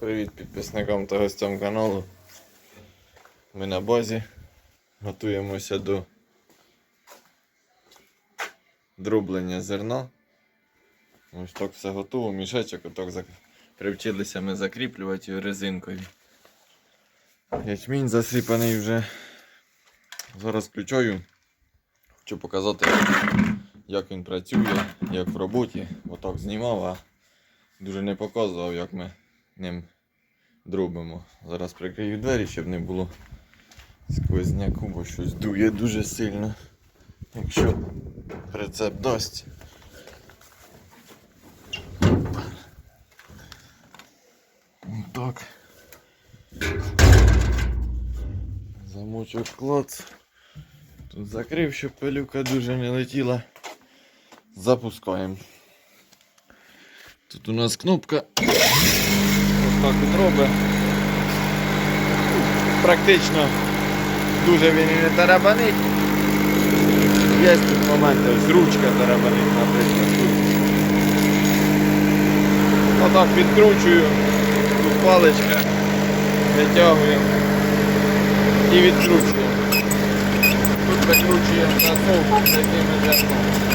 Привіт підписникам та гостям каналу. Ми на базі. Готуємося до дроблення зерна. Ось так все готово, мішечок отак зак- привчилися ми закріплювати його резинкою. Ячмінь засипаний вже. Зараз включаю. Хочу показати, як він працює, як в роботі. Отак знімав, а дуже не показував, як ми ним дробимо. Зараз прикрию двері, щоб не було сквозняку, бо щось дує дуже сильно. Якщо прицеп дасть. Так. Замочок клац. Тут закрив, щоб пилюка дуже не летіла. Запускаємо. Тут у нас кнопка. Так він робить. Практично дуже він не тарабанить. Є тут моменти, ось ручка тарабанить, наприклад. Отак відкручую, тут паличка, витягуємо і відкручуємо. Тут викручуємо засов з якими зерном.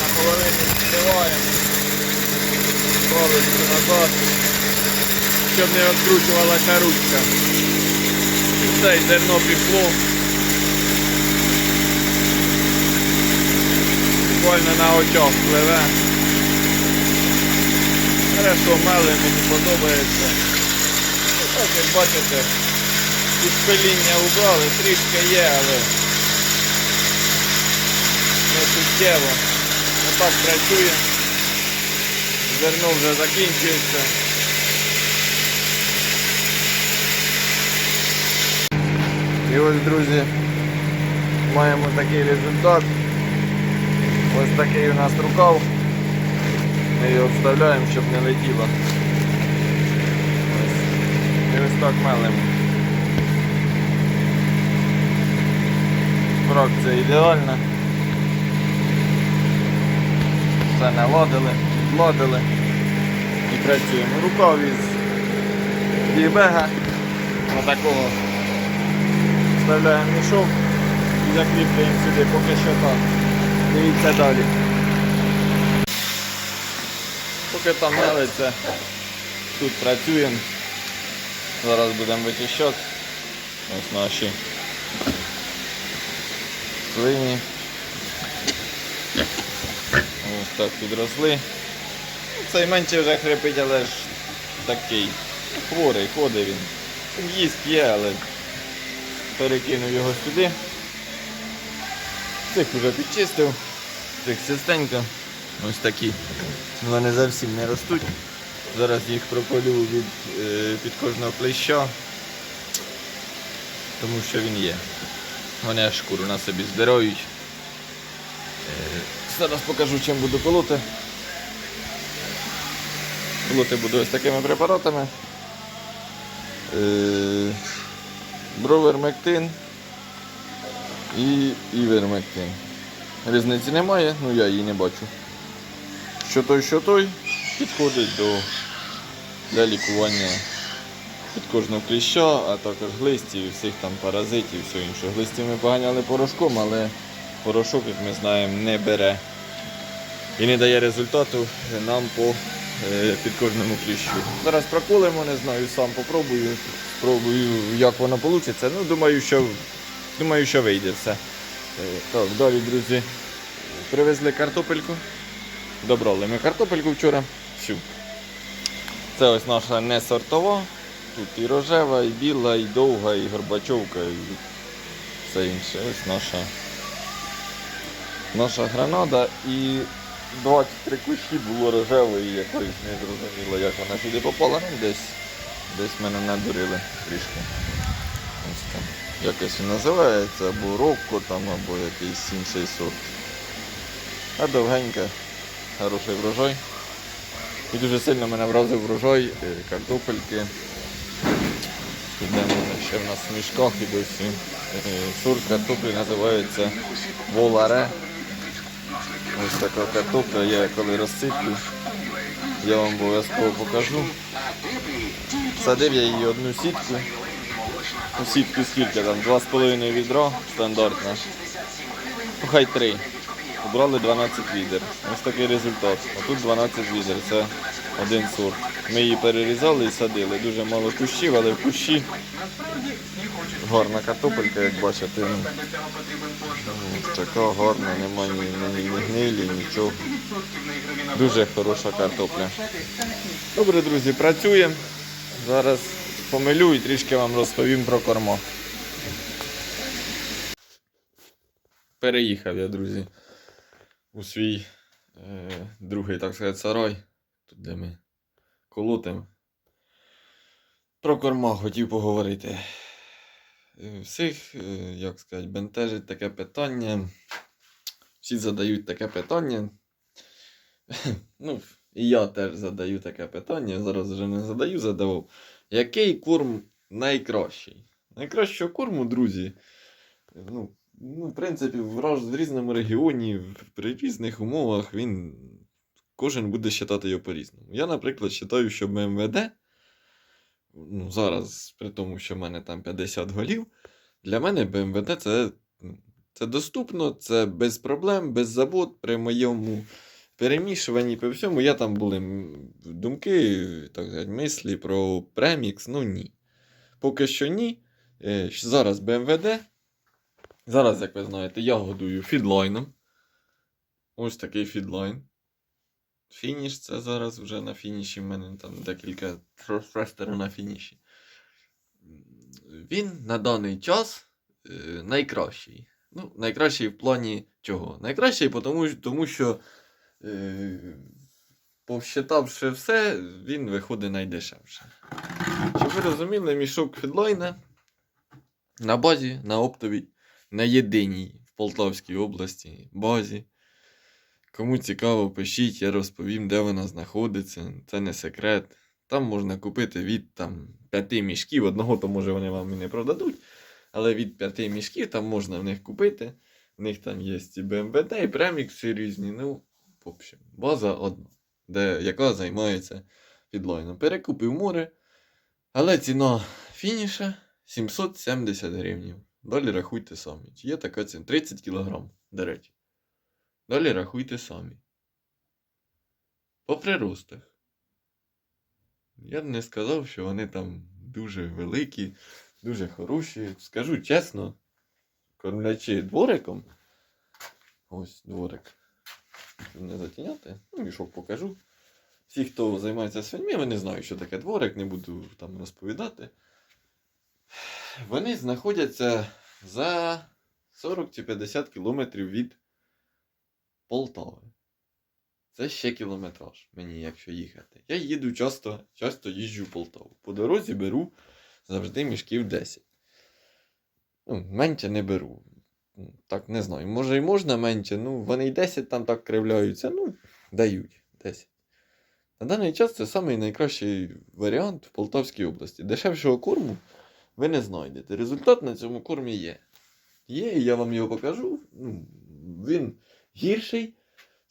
На половині відкриваємо. Паличку назад, щоб не відкручувалася ручка. І все, і зерно пішло. Буквально на очах пливе. Хорошо, мели мені подобається. Так, як бачите, тут пиління убрали, трішки є, але не суттєво. Отак працює. Зерно вже закінчується. І ось, друзі, маємо такий результат. Ось такий у нас рукав. Ми його вставляємо, щоб не летіло. І ось так мелимо. Фракція ідеальна. Все наладили, владили і працюємо. Рукав із дібега. Отакого вставляємо мішок і закріплюємо сюди поки що так. Дивіться далі. Поки там мелиться, тут працюємо. Зараз будемо вичищати. Ось наші свині. Ось так підросли. Ну, Цей менше вже хрипить, але ж такий. Хворий, ходить він. Їсть є, але перекинув його сюди. Цих вже підчистив. Цих чистенько. Ось такі. Вони зовсім не ростуть. Зараз їх прополю від, е, під кожного клеща, тому що він є. Вони аж шкуру на собі здирають. Зараз покажу, чим буду колоти. Колоти буду ось такими препаратами. Е, Бровермектин і івермектин. Різниці немає, ну я її не бачу. Що той, що той підходить до, для лікування під кожного кліща, а також глистів всіх там паразитів все інше. Глистів ми поганяли порошком, але порошок, як ми знаємо, не бере і не дає результату нам по е, під кожному кліщу. Зараз проколимо, не знаю, сам попробую. Спробую, як воно вийде. Ну, думаю, що, думаю, що вийде все. Е, Так, далі, друзі, привезли картопельку. Добрали ми картопельку вчора. Всю. Це ось наша не сортова. Тут і рожева, і біла, і довга, і горбачовка, і все інше. Ось наша, наша гранада і 23 кущі було рожевої, якоїсь не зрозуміло, як вона сюди попала. Ну, десь, десь мене надурили трішки. Ось там. Якось він називається, або ровко там, або якийсь інший сорт. А довгенька, хороший врожай. І дуже сильно мене вразив врожай е, картопельки. Підемо ще в нас в мішках і досі. Е, Сорт картоплі називається Воларе. Ось така картопля, я коли розсиплю, я вам обов'язково покажу. Садив я її одну сітку. Ну, сітку скільки там? 2,5 відра стандартна. Ну, хай 3. Обрали 12 відер. Ось такий результат. А тут 12 відер, це один сорт. Ми її перерізали і садили. Дуже мало кущів, але в кущі гарна картопелька, як бачите. Ну, ну, така гарна, немає ні, ні, ні гнилі, нічого. Дуже хороша картопля. Добре, друзі, працюємо. Зараз помилю і трішки вам розповім про корма. Переїхав я, друзі, у свій е, другий, так сказати, сарай, тут де ми колотимо. Про корма хотів поговорити. Е, Всіх, е, як сказати, бентежить таке питання. Всі задають таке питання. Ну, і я теж задаю таке питання. Зараз вже не задаю, задавав. Який корм найкращий? Найкращого корму, друзі. Ну, ну, в принципі, в, різному регіоні, при різних умовах він кожен буде вважати його по-різному. Я, наприклад, вважаю, що МВД, ну, зараз, при тому, що в мене там 50 голів, для мене БМВД це, ну, це доступно, це без проблем, без забот при моєму перемішуванні по всьому. Я там були думки, так сказати, мислі про премікс, ну ні. Поки що ні. Е, Зараз БМВД. Зараз, як ви знаєте, я годую фідлайном. Ось такий фідлайн. Фініш це зараз вже на фініші. В мене там декілька фрестерів на фініші. Він на даний час е, найкращий. Ну, найкращий в плані чого? Найкращий, тому, тому що, е, посчитавши все, він виходить найдешевше. Щоб ви розуміли, мішок фідлайна на базі, на оптовій, на єдиній в Полтавській області базі. Кому цікаво, пишіть, я розповім, де вона знаходиться. Це не секрет. Там можна купити від там, п'яти мішків. Одного, то може вони вам і не продадуть. Але від п'яти мішків там можна в них купити. В них там є і БМВД, і премікси різні. Ну, в общем, база одна, де, яка займається підлайном. Перекупив море. Але ціна фініша 770 гривень. Далі рахуйте самі. Є така ціна? 30 кг, до речі. Далі рахуйте самі. По приростах. Я б не сказав, що вони там дуже великі, дуже хороші. Скажу чесно, кормлячи двориком. Ось дворик. Щоб не затіняти. Ну, мішок покажу. Всі, хто займається свиньми, вони знають, що таке дворик, не буду там розповідати. Вони знаходяться за 40 чи 50 кілометрів від Полтави. Це ще кілометраж мені, якщо їхати. Я їду часто, часто їжджу в Полтаву. По дорозі беру завжди мішків 10. Ну, менше не беру. Так, не знаю. Може і можна менше, ну вони й 10 там так кривляються, ну, дають 10. На даний час це самий найкращий варіант в Полтавській області. Дешевшого корму ви не знайдете. Результат на цьому кормі є. Є, і я вам його покажу. Ну, він гірший,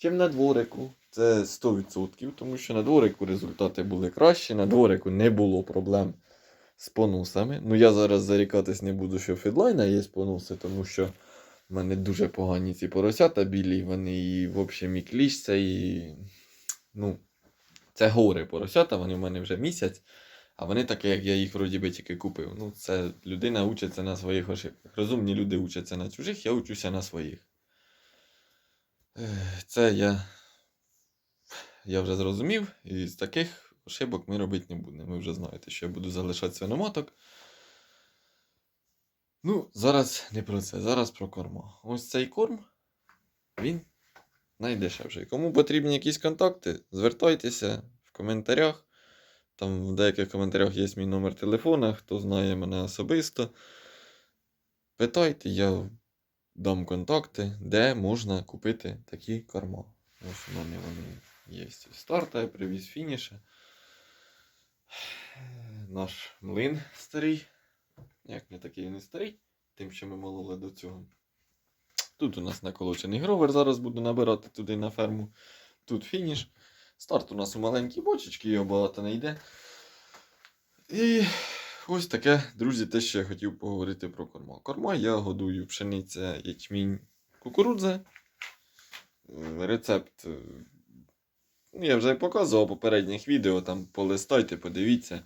ніж на дворику. Це 100%, тому що на дворику результати були кращі, на дворику не було проблем з понусами. Ну, я зараз зарікатись не буду, що в фідлайна є понуси, тому що в мене дуже погані ці поросята білі, вони і в общем і кліщця, і. Ну, це гори поросята, вони в мене вже місяць. А вони такі, як я їх вроді би тільки купив. Ну, це людина учиться на своїх ошибках. Розумні люди учаться на чужих, я учуся на своїх. Це я, я вже зрозумів, і з таких ошибок ми робити не будемо. Ви вже знаєте, що я буду залишати свиноматок. Ну, зараз не про це, зараз про корма. Ось цей корм, він найдешевший. Кому потрібні якісь контакти, звертайтеся в коментарях. Там в деяких коментарях є мій номер телефона, хто знає мене особисто. Питайте, я дам контакти, де можна купити такі корма. Ось у мене вони є. Старта, я привіз фініша. Наш млин старий. Як не такий і старий, тим, що ми мололи до цього. Тут у нас наколочений гровер, зараз буду набирати туди на ферму. Тут фініш. Старт у нас у маленькій бочечці, його багато не йде. І ось таке, друзі, те, що я хотів поговорити про корма. Корма я годую пшениця, ячмінь, кукурудза. Е, Рецепт. е, ну, Я вже показував попередніх відео, там полистайте, подивіться.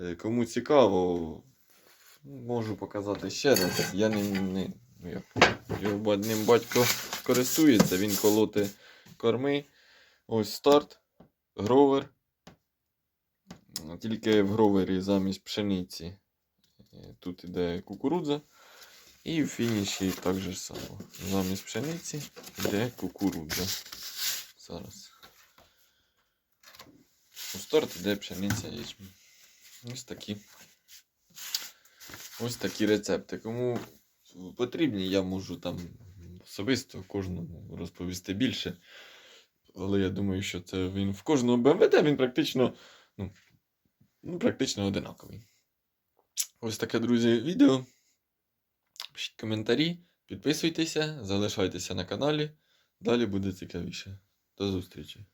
Е, Кому цікаво, можу показати ще раз. Я ним не. Ну, як, його ним батько користується, він колоти корми. Ось старт, гровер. Тільки в гровері замість пшениці. е, Тут іде кукурудза. І в фініші так же само. Замість пшениці йде кукурудза. Зараз. У старт іде пшениця ячмінь. Ось такі. Ось такі рецепти. Кому потрібні, я можу там особисто кожному розповісти більше. Але я думаю, що це він в кожного БМВД він практично, ну, ну, практично одинаковий. Ось таке, друзі, відео. Пишіть коментарі, підписуйтеся, залишайтеся на каналі. Далі буде цікавіше. До зустрічі!